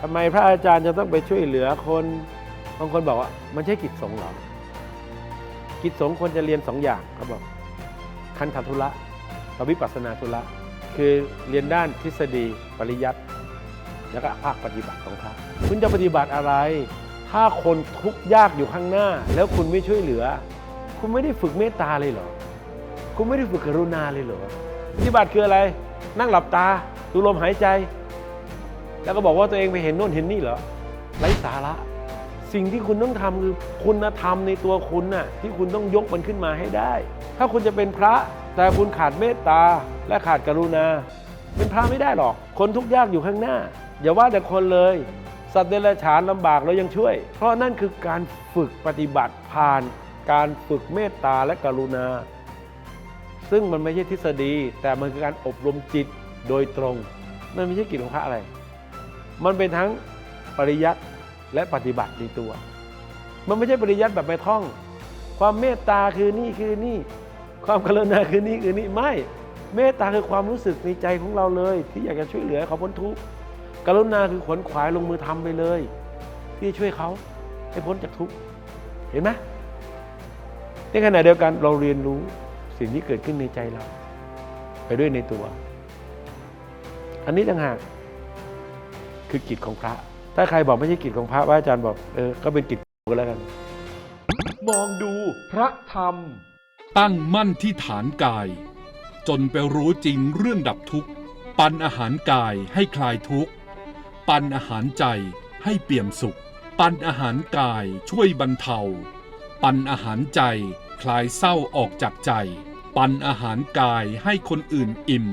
ทำไมพระอาจารย์จะต้องไปช่วยเหลือคนบางคนบอกว่า มันใช่กิจสงฆ์หรอ กิจสงฆ์ควรจะเรียนสองอย่างเขาบอกคันธทุระกับวิปัสสนาธุระคือเรียนด้านทฤษฎีปริยัติแล้วก็ภาคปฏิบัติของพระคุณจะปฏิบัติอะไร ถ้าคนทุกข์ยากอยู่ข้างหน้า แล้วคุณไม่ช่วยเหลือ คุณไม่ได้ฝึกเมตตาเลยเหรอ คุณไม่ได้ฝึกกรุณาเลยเหรอปฏิบัติคืออะไร นั่งหลับตาดูลมหายใจ แล้วก็บอกว่าตัวเองไปเห็นโน่นเห็นนี่เหรอไร้สาระ สิ่งที่คุณต้องทำคือคุณธรรมในตัวคุณน่ะที่คุณต้องยกมันขึ้นมาให้ได้ ถ้าคุณจะเป็นพระแต่คุณขาดเมตตาและขาดกรุณา เป็นพระไม่ได้หรอก คนทุกข์ยากอยู่ข้างหน้า อย่าว่าแต่คนเลย สัตว์เดรัจฉานลำบากเรายังช่วย เพราะนั่นคือการฝึกปฏิบัติผ่าน การฝึกเมตตาและกรุณา ซึ่งมันไม่ใช่ทฤษฎี แต่มันคือการอบรมจิตโดยตรงมันไม่ใช่กิจของพระอะไร มันเป็นทั้งปริยัติและปฏิบัติในตัว มันไม่ใช่ปริยัติแบบไปท่อง ความเมตตาคือนี่คือนี่ ความกรุณาคือนี่คือนี่ไม่เมตตาคือความรู้สึกในใจของเราเลย ที่อยากจะช่วยเหลือเขาพ้นทุกข์กรุณาคือขวนขวายลงมือทำไปเลย ที่จะช่วยเขาให้พ้นจากทุกข์เห็นไหมในขณะเดียวกันเราเรียนรู้สิ่งที่เกิดขึ้นในใจเรา ไปด้วยในตัว อันนี้ต่างหาก คือกิจของพระ ถ้าใครบอกไม่ใช่กิจของพระว่าอาจารย์บอกเออก็เป็นกิจก็แล้วกัน มองดูพระธรรม ตั้งมั่นที่ฐานกาย จนไปรู้จริงเรื่องดับทุกข์ ปันอาหารกายให้คลายทุกข์ ปันอาหารใจให้เปี่ยมสุข ปันอาหารกายช่วยบรรเทา ปันอาหารใจคลายเศร้าออกจากใจ ปันอาหารกายให้คนอื่นอิ่ม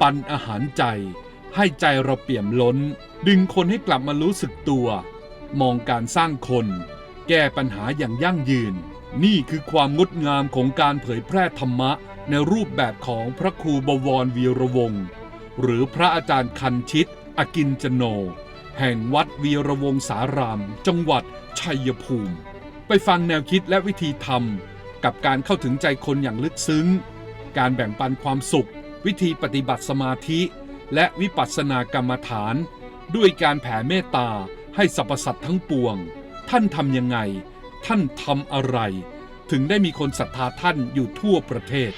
ปันอาหารใจ ให้ใจเราเปี่ยมล้น ดึงคนให้กลับมารู้สึกตัว มองการสร้างคน แก้ปัญหาอย่างยั่งยืน นี่คือความงดงามของการเผยแพร่ธรรมะ ในรูปแบบของพระครูบวรวีระวงศ์หรือพระอาจารย์คันชิต อกินจโน แห่งวัดวีระวงสาราม จังหวัดชัยภูมิ ไปฟังแนวคิดและวิธีทำกับการเข้าถึงใจคนอย่างลึกซึ้ง การแบ่งปันความสุข วิธีปฏิบัติสมาธิ และวิปัสสนากรรมฐาน ด้วยการแผ่เมตตาให้สรรพสัตว์ทั้งปวง ท่านทำยังไง ท่านทำอะไร ถึงได้มีคนศรัทธาท่านอยู่ทั่วประเทศ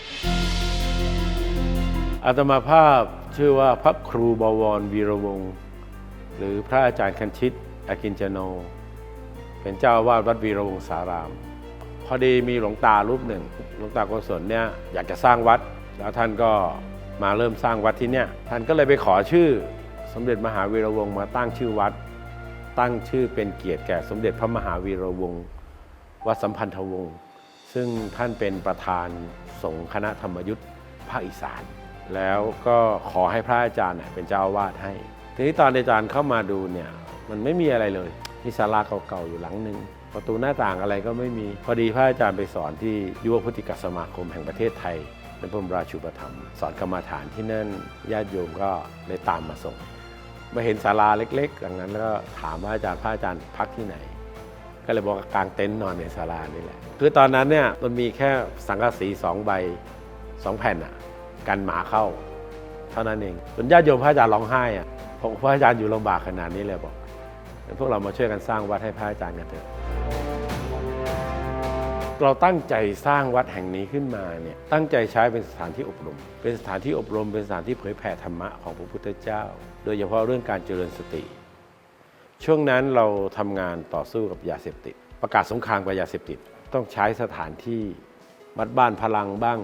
อาตมาภาพชื่อว่าพระครูบวรวีระวงศ์หรือพระอาจารย์คันชิตอากินจโน เป็นเจ้าวาสวัดวีระวงสาราม พอดีมีหลวงตารูปหนึ่งหลวงตาโกศลเนี่ยอยากจะสร้างวัด แล้วท่านก็ มาเริ่มสร้างวัดที่เนี่ยท่านก็เลยไปขอชื่อสมเด็จมหาวีระวงศ์มาตั้งชื่อวัด ตั้งชื่อเป็นเกียรติแก่สมเด็จพระมหาวีระวงศ์วัดสัมพันธวงศ์ซึ่งท่านเป็นประธานสงฆ์คณะธรรมยุทธ์ภาคอีสาน แล้วก็ขอให้พระอาจารย์เนี่ยเป็นเจ้าอาวาสให้ ทีนี้ตอนอาจารย์เข้ามาดูเนี่ยมันไม่มีอะไรเลยมีศาลาเก่าๆอยู่หลังหนึ่งประตูหน้าต่างอะไรก็ไม่มี พอดีพระอาจารย์ไปสอนที่ยุวพุทธิกสมาคมแห่งประเทศไทย ในพระบรมราชูปถัมภ์สอนกรรมาฐานที่นั่นญาติโยมก็เลยตามมาส่งมาเห็นศาลาเล็กๆหลังนั้นแล้วก็ถามว่าอาจารย์พระอาจารย์พักที่ไหน ก็เลยบอกว่ากางเต็นท์นอนในศาลานี่แหละคือตอนนั้นเนี่ยมันมีแค่สังกะสีสองใบสองแผ่นอะกันหมาเข้า เท่านั้นเองจนญาติโยมพระอาจารย์ร้องไห้อะพระอาจารย์อยู่ลำบากขนาดนี้เลยบอกพวกเรามาช่วยกันสร้างวัดให้พระอาจารย์กันเถอะ เราตั้งใจสร้างวัดแห่งนี้ขึ้นมาเนี่ยตั้งใจใช้เป็นสถานที่อบรม เป็นสถานที่อบรม เป็นสถานที่เผยแผ่ธรรมะของพระพุทธเจ้า โดยเฉพาะเรื่องการเจริญสติ ช่วงนั้นเราทำงานต่อสู้กับยาเสพติด ประกาศสงครามกับยาเสพติด ต้องใช้สถานที่วัดบ้านพลังบ้าง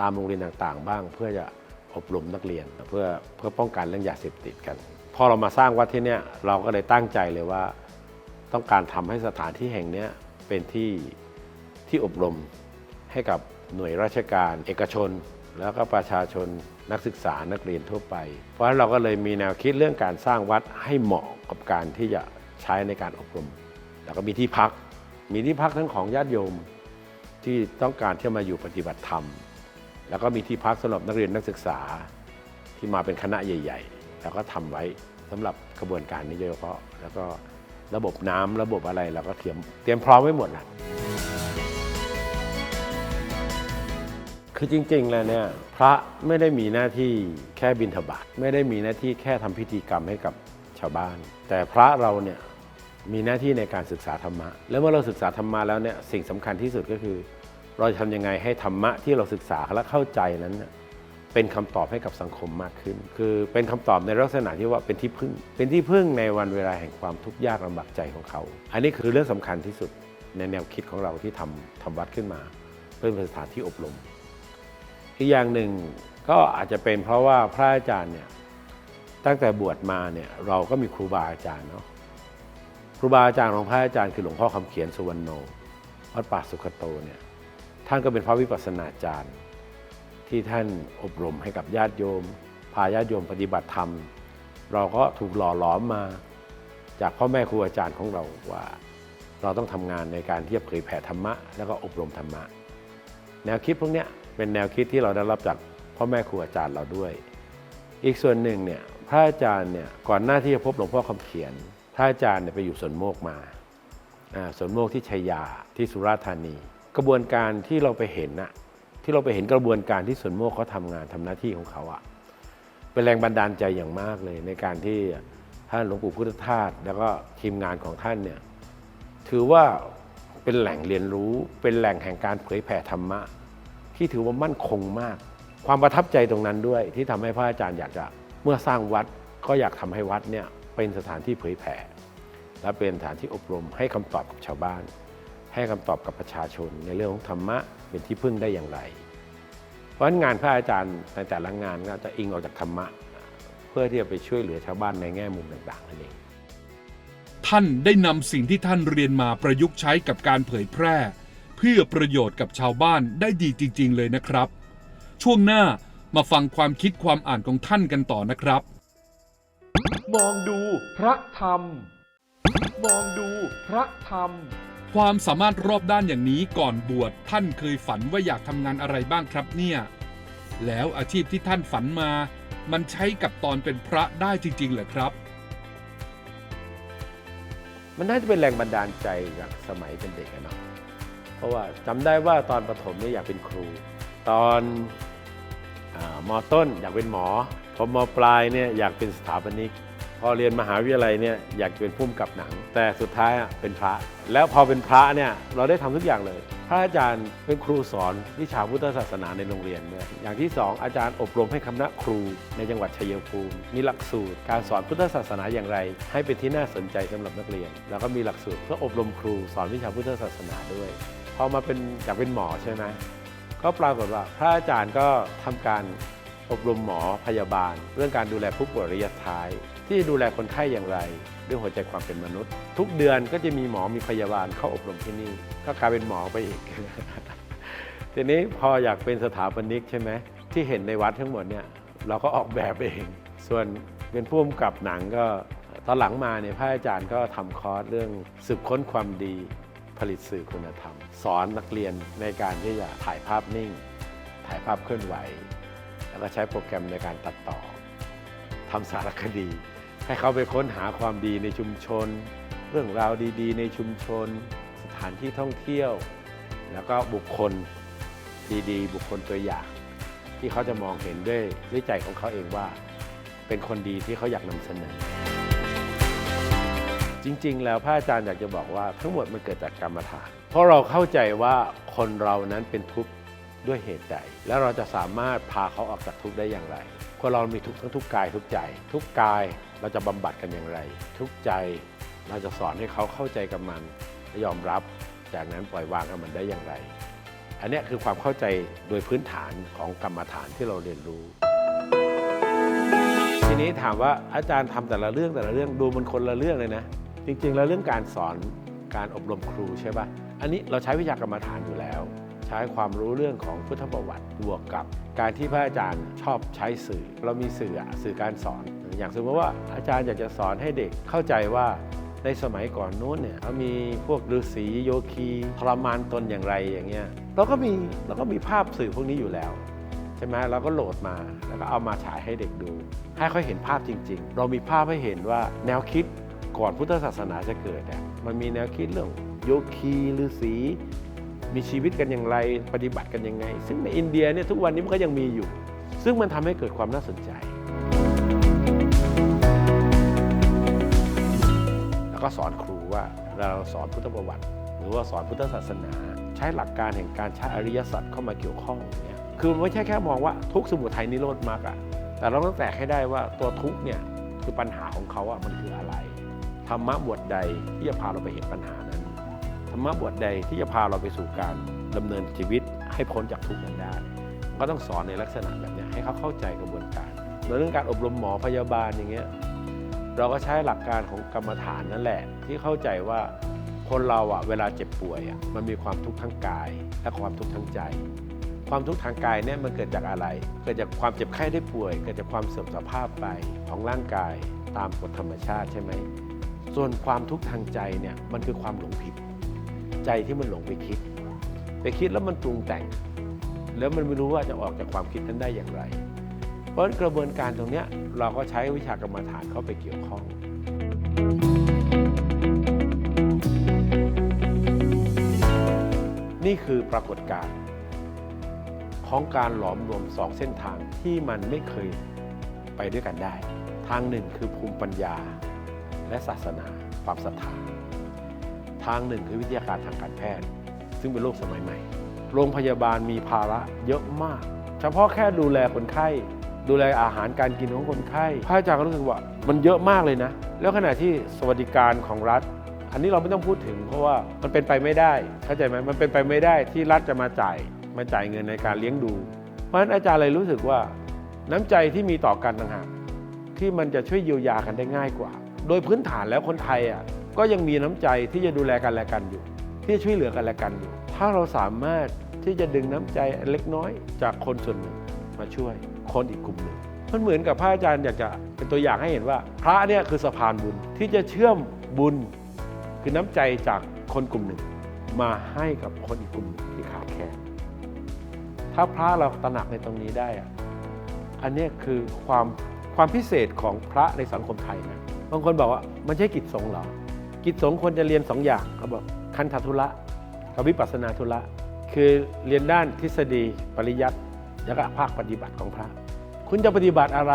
ตามโรงเรียนต่างๆ บ้าง เพื่อจะอบรมนักเรียนเพื่อเพื่อป้องกันเรื่องยาเสพติดกัน พอเรามาสร้างวัดที่เนี่ยเราก็เลยตั้งใจเลยว่า ต้องการทำให้สถานที่แห่งเนี้ยเป็นที่ ที่อบรมให้กับหน่วยราชการ เอกชน แล้วก็ประชาชนนักศึกษานักเรียนทั่วไป เพราะฉะนั้นเราก็เลยมีแนวคิดเรื่องการสร้างวัดให้เหมาะกับการที่จะใช้ในการอบรม แล้วก็มีที่พัก มีที่พักทั้งของญาติโยมที่ต้องการที่จะมาอยู่ปฏิบัติธรรม แล้วก็มีที่พักสำหรับนักเรียนนักศึกษาที่มาเป็นคณะใหญ่ ๆ แล้วก็ทำไว้สำหรับกระบวนการนี้โดยเฉพาะ แล้วก็ระบบน้ำระบบอะไรเราก็เตรียมเตรียมพร้อมไว้หมดแล้ว คือจริงๆแล้วเนี่ยพระไม่ได้มีหน้าที่แค่บิณฑบาตไม่ได้มีหน้าที่แค่ทำพิธีกรรมให้กับชาวบ้าน แต่พระเราเนี่ยมีหน้าที่ในการศึกษาธรรมะ แล้วเมื่อเราศึกษาธรรมะแล้วเนี่ยสิ่งสำคัญที่สุดก็คือ เราจะทำยังไงให้ธรรมะที่เราศึกษาและเข้าใจนั้น เป็นคำตอบให้กับสังคมมากขึ้น คือเป็นคำตอบในลักษณะที่ว่าเป็นที่พึ่ง เป็นที่พึ่งในวันเวลาแห่งความทุกข์ยากลำบากใจของเขา อันนี้คือเรื่องสำคัญที่สุดในแนวคิดของเราที่ทำทำวัดขึ้นมา เพื่อเป็นสถานที่อบรม อีกอย่างหนึ่งก็อาจจะเป็นเพราะว่าพระอาจารย์เนี่ยตั้งแต่บวชมาเนี่ยเราก็มีครูบาอาจารย์เนาะครูบาอาจารย์ของพระอาจารย์คือหลวงพ่อคำเขียนสุวรรณโนวัดป่าสุขโตเนี่ยท่านก็เป็นพระวิปัสสนาจารย์ ที่ท่านอบรมให้กับญาติโยม พาญาติโยมปฏิบัติธรรม เราก็ถูกหล่อหลอมมา จากพ่อแม่ครูอาจารย์ของเราว่า เราต้องทำงานในการที่จะเผยแผ่ธรรมะ แล้วก็อบรมธรรมะ แนวคิดพวกเนี้ย เป็นแนวคิดที่เราได้รับจากพ่อแม่ครูอาจารย์เราด้วย อีกส่วนหนึ่งเนี่ยพระอาจารย์เนี่ยก่อนหน้าที่จะพบหลวงพ่อคำเขียนพระอาจารย์เนี่ยไปอยู่สวนโมกมาอ่าสวนโมกที่ชัยยาที่สุราษฎร์ธานี กระบวนการที่เราไปเห็นน่ะที่เราไปเห็นกระบวนการที่สวนโมกเขาทำงานทำหน้าที่ของเขาอะเป็นแรงบันดาลใจอย่างมากเลย ในการที่ท่านหลวงปู่พุทธทาสแล้วก็ทีมงานของท่านเนี่ยถือว่าเป็นแหล่งเรียนรู้เป็นแหล่งแห่งการเผยแผ่ธรรมะ ที่ถือว่ามั่นคงมาก ความประทับใจตรงนั้นด้วย ที่ทำให้พระอาจารย์อยากจะเมื่อสร้างวัดก็อยากทำให้วัดเนี่ยเป็นสถานที่เผยแผ่ และเป็นสถานที่อบรมให้คำตอบกับชาวบ้าน ให้คำตอบกับประชาชน ในเรื่องของธรรมะเป็นที่พึ่งได้อย่างไร เพราะงั้นงานพระอาจารย์ในแต่ละงานก็จะอิงออกจากธรรมะ เพื่อที่จะไปช่วยเหลือชาวบ้านในแง่มุมต่างๆนั่นเองท่านได้นำสิ่งที่ท่านเรียนมาประยุกต์ใช้กับการเผยแพร่ เพื่อประโยชน์กับชาวบ้านได้ดีจริง ๆ เลยนะครับ ช่วงหน้ามาฟังความคิดความอ่านของท่านกันต่อนะครับ มองดูพระธรรม มองดูพระธรรม ความสามารถรอบด้านอย่างนี้ก่อนบวชท่านเคยฝันว่าอยากทำงานอะไรบ้างครับเนี่ย แล้วอาชีพที่ท่านฝันมา มันใช้กับตอนเป็นพระได้จริงๆเหรอครับมันน่าจะเป็นแรงบันดาลใจจากสมัยเป็นเด็กอะเนาะ เพราะว่าจำได้ว่าตอนประถมเนี่ยอยากเป็นครู ตอนอมอต้นอยากเป็นหมอพอมอปลายเนี่ยอยากเป็นสถาปนิก พอเรียนมหาวิทยาลัยเนี่ยอยากเป็นผู้กำกับหนัง แต่สุดท้ายอะเป็นพระ แล้วพอเป็นพระเนี่ยเราได้ทำทุกอย่างเลย พระอาจารย์เป็นครูสอนวิชาพุทธศาสนาในโรงเรียนเนี่ยอย่างที่สองอาจารย์อบรมให้คณะครูในจังหวัดชัยภูมิ มีหลักสูตรการสอนพุทธศาสนาอย่างไร ให้เป็นที่น่าสนใจสำหรับนักเรียน แล้วก็มีหลักสูตรเพื่ออบรมครูสอนวิชาพุทธศาสนาด้วย อมาเป็นอยากเป็นหมอใช่ไหมก็ปรากฏว่าพระอาจารย์ก็ทำการอบรมหมอพยาบาล เรื่องการดูแลผู้ป่วยระยะท้าย ที่ดูแลคนไข้อย่างไรเรื่องหัวใจความเป็นมนุษย์ ทุกเดือนก็จะมีหมอมีพยาบาลเข้าอบรมที่นี่ก็กลายเป็นหมอไปอีก ทีนี้พออยากเป็นสถาปนิกใช่ไหมที่เห็นในวัดทั้งหมดเนี่ยเราก็ออกแบบเอง ส่วนเป็นผู้กำกับหนังก็ตอนหลังมาเนี่ยพระอาจารย์ก็ทำคอร์สเรื่องสืบค้นความดี ผลิตสื่อคุณธรรม สอนนักเรียนในการที่จะถ่ายภาพนิ่ง ถ่ายภาพเคลื่อนไหว แล้วก็ใช้โปรแกรมในการตัดต่อทำสารคดี ให้เขาไปค้นหาความดีในชุมชน เรื่องราวดีๆ ในชุมชน สถานที่ท่องเที่ยว แล้วก็บุคคลดีๆ บุคคลตัวอย่าง ที่เขาจะมองเห็นด้วยด้วยใจของเขาเองว่า เป็นคนดีที่เขาอยากนำเสนอ จริง ๆ แล้วพระอาจารย์อยากจะบอกว่าทั้งหมดมันเกิดจากกรรมฐาน เพราะเราเข้าใจว่าคนเรานั้นเป็นทุกข์ด้วยเหตุใด แล้วเราจะสามารถพาเขาออกจากทุกข์ได้อย่างไร คนเรามีทุกข์ทั้งทุกกายทุกใจ ทุกกายเราจะบำบัดกันอย่างไร ทุกใจเราจะสอนให้เขาเข้าใจกับมันและยอมรับจากนั้นปล่อยวางกับมันได้อย่างไร อันนี้คือความเข้าใจโดยพื้นฐานของกรรมฐานที่เราเรียนรู้ทีนี้ถามว่าอาจารย์ทำแต่ละเรื่องแต่ละเรื่องดูมันคนละเรื่องเลยนะ จริงๆ แล้วเรื่องการสอนการอบรมครูใช่ปะอันนี้เราใช้วิชากรรมฐานอยู่แล้ว ใช้ความรู้เรื่องของพุทธประวัติบวกกับ การที่พระอาจารย์ชอบใช้สื่อ เรามีสื่อสื่อการสอน อย่างสมมติว่าอาจารย์อยากจะสอนให้เด็กเข้าใจว่าในสมัยก่อนนู้นเนี่ยเขามีพวกฤาษีโยคีทรมานตนอย่างไรอย่างเงี้ยเราก็มีเราก็มีภาพสื่อพวกนี้อยู่แล้วใช่ไหมเราก็โหลดมาแล้วก็เอามาฉายให้เด็กดู ให้เขาเห็นภาพจริง ๆ เรามีภาพให้เห็นว่าแนวคิด ก่อนพุทธศาสนาจะเกิดเนี่ยมันมีแนวคิดเรื่องโยคีฤาษีมีชีวิตกันอย่างไรปฏิบัติกันยังไง ซึ่งในอินเดียเนี่ยทุกวันนี้มันก็ยังมีอยู่ ซึ่งมันทำให้เกิดความน่าสนใจ แล้วก็สอนครูว่าเราสอนพุทธประวัติ หรือว่าสอนพุทธศาสนา ใช้หลักการแห่งการใช้อริยสัจเข้ามาเกี่ยวข้องเงี้ยคือมันไม่ใช่แค่มองว่าทุกสมุทัยนิโรธมรรคอะแต่เราต้องแตกให้ได้ว่าตัวทุกเนี่ยคือปัญหาของเขาอะมันคืออะไร ธรรมะบทใดที่จะพาเราไปเห็นปัญหานั้น ธรรมะบทใดที่จะพาเราไปสู่การดำเนินชีวิตให้พ้นจากทุกข์นั้นได้ ก็ต้องสอนในลักษณะแบบนี้ให้เขาเข้าใจกระบวนการในเรื่องการอบรมหมอพยาบาลอย่างเงี้ยเราก็ใช้หลักการของกรรมฐานนั่นแหละ ที่เข้าใจว่าคนเราอะเวลาเจ็บป่วยอะมันมีความทุกข์ทั้งกายและความทุกข์ทั้งใจ ความทุกข์ทางกายเนี่ยมันเกิดจากอะไร เกิดจากความเจ็บไข้ได้ป่วย เกิดจากความเสื่อมสภาพไปของร่างกายตามกฎธรรมชาติใช่ไหม ส่วนความทุกข์ทางใจเนี่ยมันคือความหลงผิด ใจที่มันหลงไปคิด ไปคิดแล้วมันปรุงแต่ง แล้วมันไม่รู้ว่าจะออกจากความคิดนั้นได้อย่างไร เพราะกระบวนการตรงนี้เราก็ใช้วิชากรรมฐานเข้าไปเกี่ยวข้องนี่คือปรากฏการณ์ของการหลอมรวมสองเส้นทางที่มันไม่เคยไปด้วยกันได้ ทางหนึ่งคือภูมิปัญญา และศาสนา ความศรัทธาทางหนึ่งคือวิทยาการทางการแพทย์ ซึ่งเป็นโลกสมัยใหม่ โรงพยาบาลมีภาระเยอะมาก เฉพาะแค่ดูแลคนไข้ ดูแลอาหารการกินของคนไข้พระอาจารย์ก็รู้สึกว่ามันเยอะมากเลยนะ แล้วขณะที่สวัสดิการของรัฐ อันนี้เราไม่ต้องพูดถึง เพราะว่ามันเป็นไปไม่ได้ เข้าใจไหมมันเป็นไปไม่ได้ที่รัฐจะมาจ่ายมาจ่ายเงินในการเลี้ยงดู เพราะฉะนั้นอาจารย์เลยรู้สึกว่า น้ำใจที่มีต่อกันต่างหากที่มันจะช่วยเยียวยากันได้ง่ายกว่า โดยพื้นฐานแล้วคนไทยอะก็ยังมีน้ำใจที่จะดูแลกันและกันอยู่ ที่จะช่วยเหลือกันและกันอยู่ ถ้าเราสามารถที่จะดึงน้ำใจเล็กน้อย จากคนส่วนหนึ่งมาช่วยคนอีกกลุ่มหนึ่งมันเหมือนกับพระอาจารย์อยากจะเป็นตัวอย่างให้เห็นว่า พระเนี่ยคือสะพานบุญที่จะเชื่อมบุญ คือน้ำใจจากคนกลุ่มหนึ่ง มาให้กับคนอีกกลุ่มที่ขาดแคลนถ้าพระเราตระหนักในตรงนี้ได้อะอันเนี้ยคือความความพิเศษของพระในสังคมไทยนะ บางคนบอกว่ามันใช่กิจสงฆ์เหรอ กิจสงฆ์ควรจะเรียนสองอย่างเขาบอกคันธทุระกับวิปัสสนาทุระคือเรียนด้านทฤษฎีปริยัติแล้วก็ภาคปฏิบัติของพระ คุณจะปฏิบัติอะไร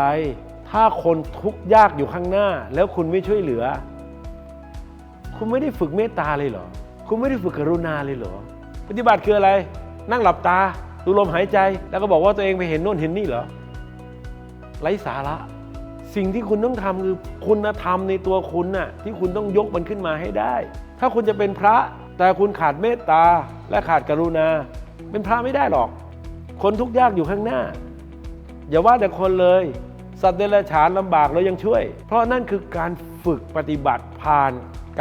ถ้าคนทุกข์ยากอยู่ข้างหน้า แล้วคุณไม่ช่วยเหลือ คุณไม่ได้ฝึกเมตตาเลยเหรอ คุณไม่ได้ฝึกกรุณาเลยเหรอ ปฏิบัติคืออะไร นั่งหลับตาดูลมหายใจ แล้วก็บอกว่าตัวเองไปเห็นโน่นเห็นนี่เหรอไร้สาระ สิ่งที่คุณต้องทำคือคุณธรรมในตัวคุณน่ะที่คุณต้องยกมันขึ้นมาให้ได้ ถ้าคุณจะเป็นพระแต่คุณขาดเมตตาและขาดกรุณา เป็นพระไม่ได้หรอก คนทุกข์ยากอยู่ข้างหน้า อย่าว่าแต่คนเลย สัตว์เดรัจฉานลำบากเรายังช่วย เพราะนั่นคือการฝึกปฏิบัติผ่าน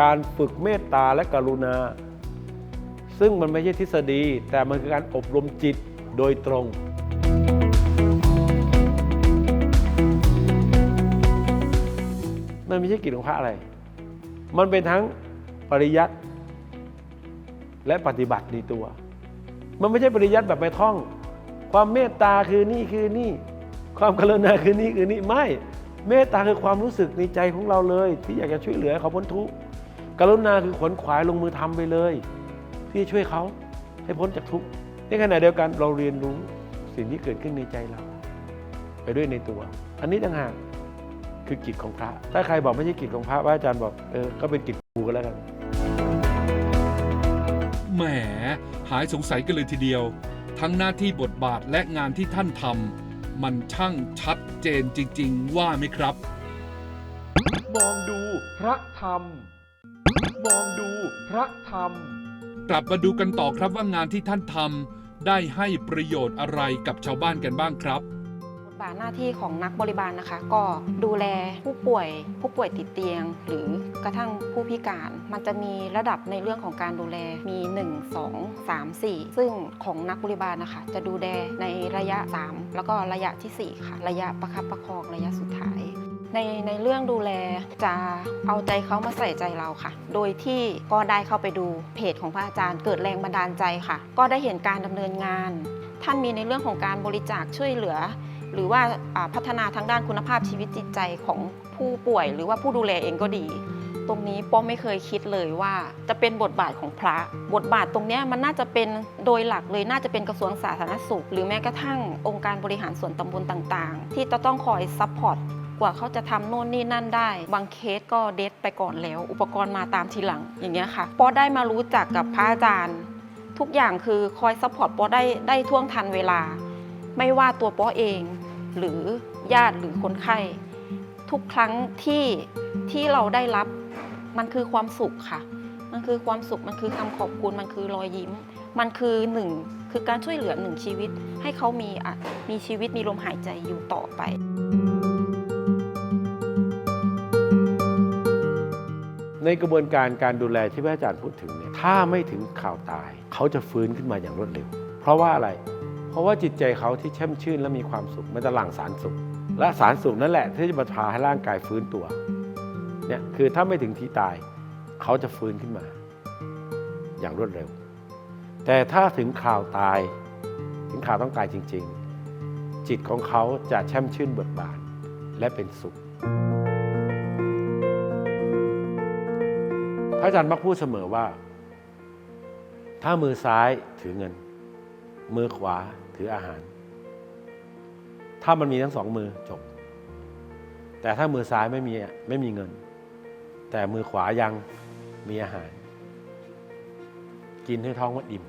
การฝึกเมตตาและกรุณา ซึ่งมันไม่ใช่ทฤษฎี แต่มันคือการอบรมจิตโดยตรง มันไม่ใช่กิจของพระอะไร มันเป็นทั้งปริยัติและปฏิบัติในตัว มันไม่ใช่ปริยัติแบบไปท่อง ความเมตตาคือนี่คือนี่ ความกรุณาคือนี่คือนี่ไม่ เมตตาคือความรู้สึกในใจของเราเลย ที่อยากจะช่วยเหลือเขาพ้นทุกข์กรุณาคือขวนขวายลงมือทำไปเลย ที่จะช่วยเขาให้พ้นจากทุกข์ในขณะเดียวกันเราเรียนรู้สิ่งที่เกิดขึ้นในใจเรา ไปด้วยในตัว อันนี้ต่างหาก คือกิจของพระ ถ้าใครบอกไม่ใช่กิจของพระว่าอาจารย์บอกเออก็เป็นกิจกูก็แล้วกันแหมหายสงสัยกันเลยทีเดียว ทั้งหน้าที่บทบาทและงานที่ท่านทำมันช่างชัดเจนจริง ๆ ว่าไหมครับ มองดูพระธรรม มองดูพระธรรม กลับมาดูกันต่อครับว่างานที่ท่านทำได้ให้ประโยชน์อะไรกับชาวบ้านกันบ้างครับ บทบาทหน้าที่ของนักบริบาลนะคะ ก็ดูแลผู้ป่วยผู้ป่วยติดเตียง หรือกระทั่งผู้พิการ มันจะมีระดับในเรื่องของการดูแลมี 1 2 3 4 ซึ่งของนักบริบาลนะคะ จะดูแลในระยะ 3 แล้วก็ระยะทีสี่4 ค่ะ ระยะประคับประคองระยะสุดท้ายในในเรื่องดูแลจะเอาใจเขามาใส่ใจเราค่ะ โดยที่ก็ได้เข้าไปดูเพจของพระอาจารย์เกิดแรงบันดาลใจค่ะ ก็ได้เห็นการดำเนินงาน ท่านมีในเรื่องของการบริจาคช่วยเหลือ หรือว่าพัฒนาทางด้านคุณภาพชีวิตจิตใจของผู้ป่วย หรือว่าผู้ดูแลเองก็ดี ตรงนี้ป้อมไม่เคยคิดเลยว่า จะเป็นบทบาทของพระ บทบาทตรงนี้มันน่าจะเป็นโดยหลักเลยน่าจะเป็นกระทรวงสาธารณสุข หรือแม้กระทั่งองค์การบริหารส่วนตำบลต่างๆ ที่จะต้องคอยซัพพอร์ตกว่าเขาจะทำโน่นนี่นั่นได้ บางเคสก็เดทไปก่อนแล้ว อุปกรณ์มาตามทีหลังอย่างเงี้ยค่ะปอได้มารู้จักกับพระอาจารย์ ทุกอย่างคือคอยซัพพอร์ตปอได้ได้ท่วงทันเวลา ไม่ว่าตัวปอเอง หรือญาติหรือคนไข้ ทุกครั้งที่ที่เราได้รับมันคือความสุขค่ะ มันคือความสุขมันคือคำขอบคุณมันคือรอยยิ้ม มันคือหนึ่งคือการช่วยเหลือหนึ่งชีวิต ให้เขามีอะมีชีวิตมีลมหายใจอยู่ต่อไปในกระบวนการการดูแลที่พระอาจารย์พูดถึงเนี่ยถ้าไม่ถึงข่าวตาย เขาจะฟื้นขึ้นมาอย่างรวดเร็ว เพราะว่าอะไร เพราะว่าจิตใจเขาที่แช่มชื่นและมีความสุขมันจะหลั่งสารสุข และสารสุขนั่นแหละที่จะมาพาให้ร่างกายฟื้นตัวเนี่ยคือถ้าไม่ถึงที่ตาย เขาจะฟื้นขึ้นมา อย่างรวดเร็ว แต่ถ้าถึงข่าวตาย ถึงข่าวต้องตายจริง ๆ จิตของเขาจะแช่มชื่นเบิกบานและเป็นสุขพระอาจารย์มักพูดเสมอว่า ถ้ามือซ้ายถือเงิน มือขวา ถืออาหาร ถ้ามันมีทั้งสองมือจบ แต่ถ้ามือซ้ายไม่มีไม่มีเงิน แต่มือขวายังมีอาหาร กินให้ท้องมันอิ่ม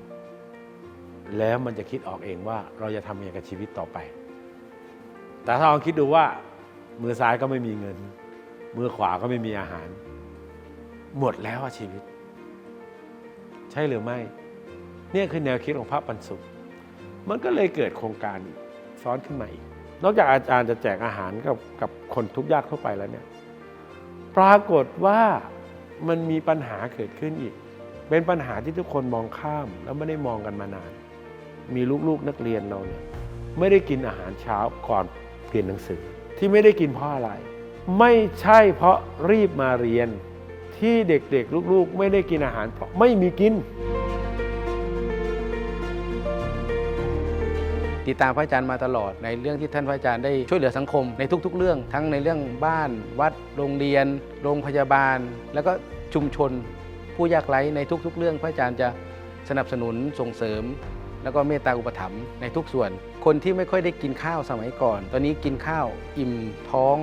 แล้วมันจะคิดออกเองว่าเราจะทำยังไงกับชีวิตต่อไป แต่ถ้าลองคิดดูว่า มือซ้ายก็ไม่มีเงิน มือขวาก็ไม่มีอาหาร หมดแล้วชีวิต ใช่หรือไม่ เนี่ยคือแนวคิดของพระปันสุข มันก็เลยเกิดโครงการซ้อนขึ้นมาอีก นอกจากอาจารย์จะแจกอาหารกับกับคนทุกยากทั่วไปแล้วเนี่ย ปรากฏว่ามันมีปัญหาเกิดขึ้นอีก เป็นปัญหาที่ทุกคนมองข้ามแล้วไม่ได้มองกันมานาน มีลูกๆนักเรียนเราเนี่ยไม่ได้กินอาหารเช้าก่อนเรียนหนังสือ ที่ไม่ได้กินเพราะอะไร ไม่ใช่เพราะรีบมาเรียนที่เด็กๆ ลูกๆ ไม่ได้กินอาหารเพราะไม่มีกิน ติดตามพระอาจารย์มาตลอดในเรื่องที่ท่านพระอาจารย์ได้ช่วยเหลือสังคมในทุก ๆ เรื่อง ทั้งในเรื่องบ้าน วัดโรงเรียน โรงพยาบาล แล้วก็ชุมชน ผู้ยากไร้ในทุก ๆ เรื่องพระอาจารย์จะสนับสนุนส่งเสริม แล้วก็เมตตาอุปถัมภ์ในทุกส่วน คนที่ไม่ค่อยได้กินข้าวสมัยก่อน ตอนนี้กินข้าวอิ่มท้อง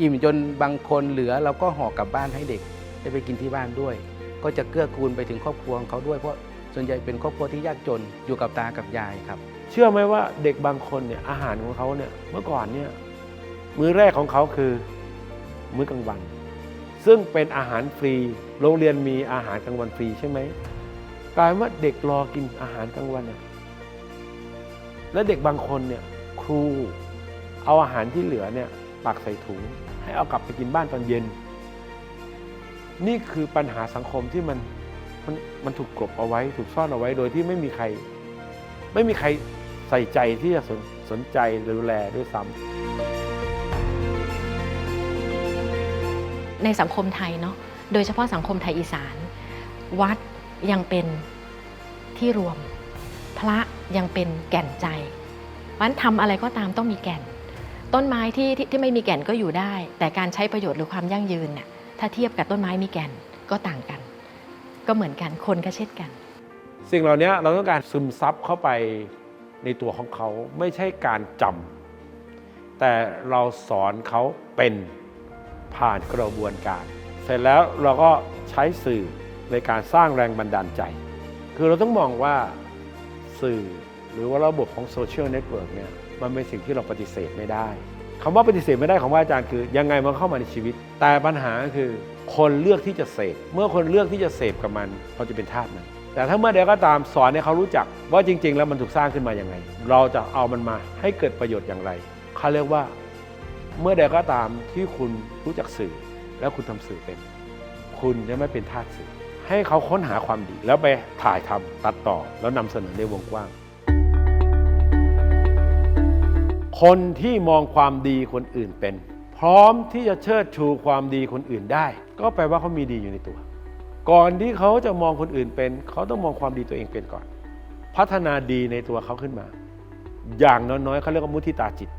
อิ่มจนบางคนเหลือเราก็ห่อกลับบ้านให้เด็กได้ไปกินที่บ้านด้วย ก็จะเกื้อกูลไปถึงครอบครัวของเขาด้วยเพราะส่วนใหญ่เป็นครอบครัวที่ยากจนอยู่กับตากับยายครับ เชื่อไหมว่าเด็กบางคนเนี่ยอาหารของเขาเนี่ยเมื่อก่อนเนี่ยมื้อแรกของเขาคือมื้อกลางวัน ซึ่งเป็นอาหารฟรี โรงเรียนมีอาหารกลางวันฟรีใช่ไหมกลายว่าเด็กรอกินอาหารกลางวันเนี่ยและเด็กบางคนเนี่ยครูเอาอาหารที่เหลือเนี่ยปักใส่ถุง ให้เอากลับไปกินบ้านตอนเย็น นี่คือปัญหาสังคมที่มันมันมันถูกกลบเอาไว้ถูกซ่อนเอาไว้โดยที่ไม่มีใคร ไม่มีใคร ใส่ใจที่จะสนสนใจดูแลด้วยซ้ำในสังคมไทยเนาะโดยเฉพาะสังคมไทยอีสาน วัดยังเป็นที่รวม พระยังเป็นแก่นใจวันทำอะไรก็ตามต้องมีแก่น ต้นไม้ที่ที่ที่ไม่มีแก่นก็อยู่ได้ แต่การใช้ประโยชน์หรือความยั่งยืนน่ะถ้าเทียบกับต้นไม้มีแก่นก็ต่างกัน ก็เหมือนกันคนก็เช่นกัน สิ่งเหล่านี้เราต้องการซึมซับเข้าไป ในตัวของเขาไม่ใช่การจำแต่เราสอนเขาเป็นผ่านกระบวนการ เสร็จแล้วเราก็ใช้สื่อในการสร้างแรงบันดาลใจ คือเราต้องมองว่าสื่อหรือว่าระบบของโซเชียลเน็ตเวิร์กเนี่ยมันเป็นสิ่งที่เราปฏิเสธไม่ได้คำว่าปฏิเสธไม่ได้ของว่าอาจารย์คือ ยังไงมันเข้ามาในชีวิต แต่ปัญหาคือคนเลือกที่จะเสพเมื่อคนเลือกที่จะเสพกับมันเราจะเป็นทาสมัน แต่ถ้าเมื่อใดก็ตามสอนให้เขารู้จัก ว่าจริง ๆ แล้วมันถูกสร้างขึ้นมาอย่างไง เราจะเอามันมาให้เกิดประโยชน์อย่างไรเขาเรียกว่า เมื่อใดก็ตามที่คุณรู้จักสื่อ แล้วคุณทำสื่อเป็น คุณจะไม่เป็นทาสสื่อ ให้เขาค้นหาความดี แล้วไปถ่ายทำตัดต่อแล้วนำเสนอในวงกว้าง คนที่มองความดีคนอื่นเป็น พร้อมที่จะเชิดชูความดีคนอื่นได้ ก็แปลว่าเขามีดีอยู่ในตัว ก่อนที่เขาจะมองคนอื่นเป็น เขาต้องมองความดีตัวเองเป็นก่อน พัฒนาดีในตัวเขาขึ้นมา อย่างน้อยๆเขาเรียกว่ามุทิตาจิต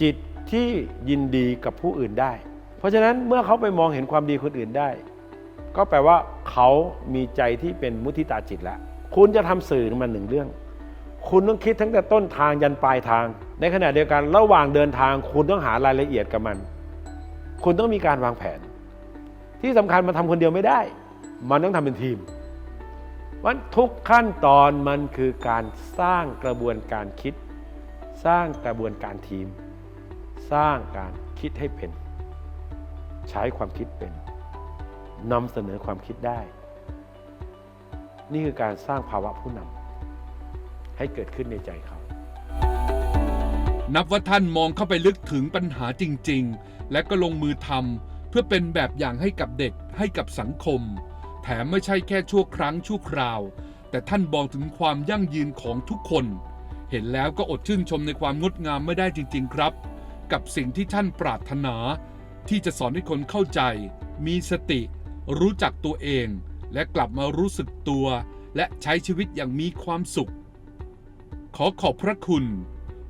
จิตที่ยินดีกับผู้อื่นได้ เพราะฉะนั้นเมื่อเขาไปมองเห็นความดีคนอื่นได้ ก็แปลว่าเขามีใจที่เป็นมุทิตาจิตแล้วคุณจะทำสื่อมาหนึ่งเรื่อง คุณต้องคิดทั้งแต่ต้นทางยันปลายทาง ในขณะเดียวกันระหว่างเดินทาง คุณต้องหารายละเอียดกับมัน คุณต้องมีการวางแผน ที่สำคัญมันทำคนเดียวไม่ได้ มันต้องทำเป็นทีมวันทุกขั้นตอนมันคือการสร้างกระบวนการคิด สร้างกระบวนการทีม สร้างการคิดให้เป็น ใช้ความคิดเป็นนำเสนอความคิดได้ นี่คือการสร้างภาวะผู้นำให้เกิดขึ้นในใจเขา นับว่าท่านมองเข้าไปลึกถึงปัญหาจริง ๆ และก็ลงมือทำ พื่อเป็นแบบอย่างให้กับเด็กให้กับสังคม แถมไม่ใช่แค่ชั่วครั้งชั่วคราว แต่ท่านบอกถึงความยั่งยืนของทุกคน เห็นแล้วก็อดชื่นชมในความงดงามไม่ได้จริง ๆ ครับ กับสิ่งที่ท่านปรารถนา ที่จะสอนให้คนเข้าใจ มีสติ รู้จักตัวเอง และกลับมารู้สึกตัว และใช้ชีวิตอย่างมีความสุข ขอขอบพระคุณ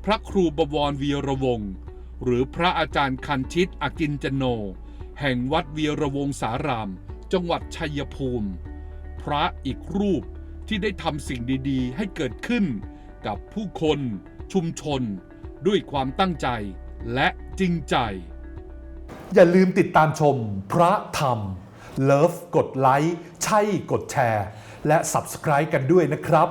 พระครูบวรวีระวงศ์หรือพระอาจารย์คันชิตอากินจโน แห่งวัดเวียระวงสาราม จังหวัดชัยภูมิ พระอีกรูปที่ได้ทำสิ่งดีๆ ให้เกิดขึ้น กับผู้คนชุมชน ด้วยความตั้งใจและจริงใจ อย่าลืมติดตามชมพระธรรม เลิฟกดไลค์ ใช่กดแชร์ และ Subscribe กันด้วยนะครับ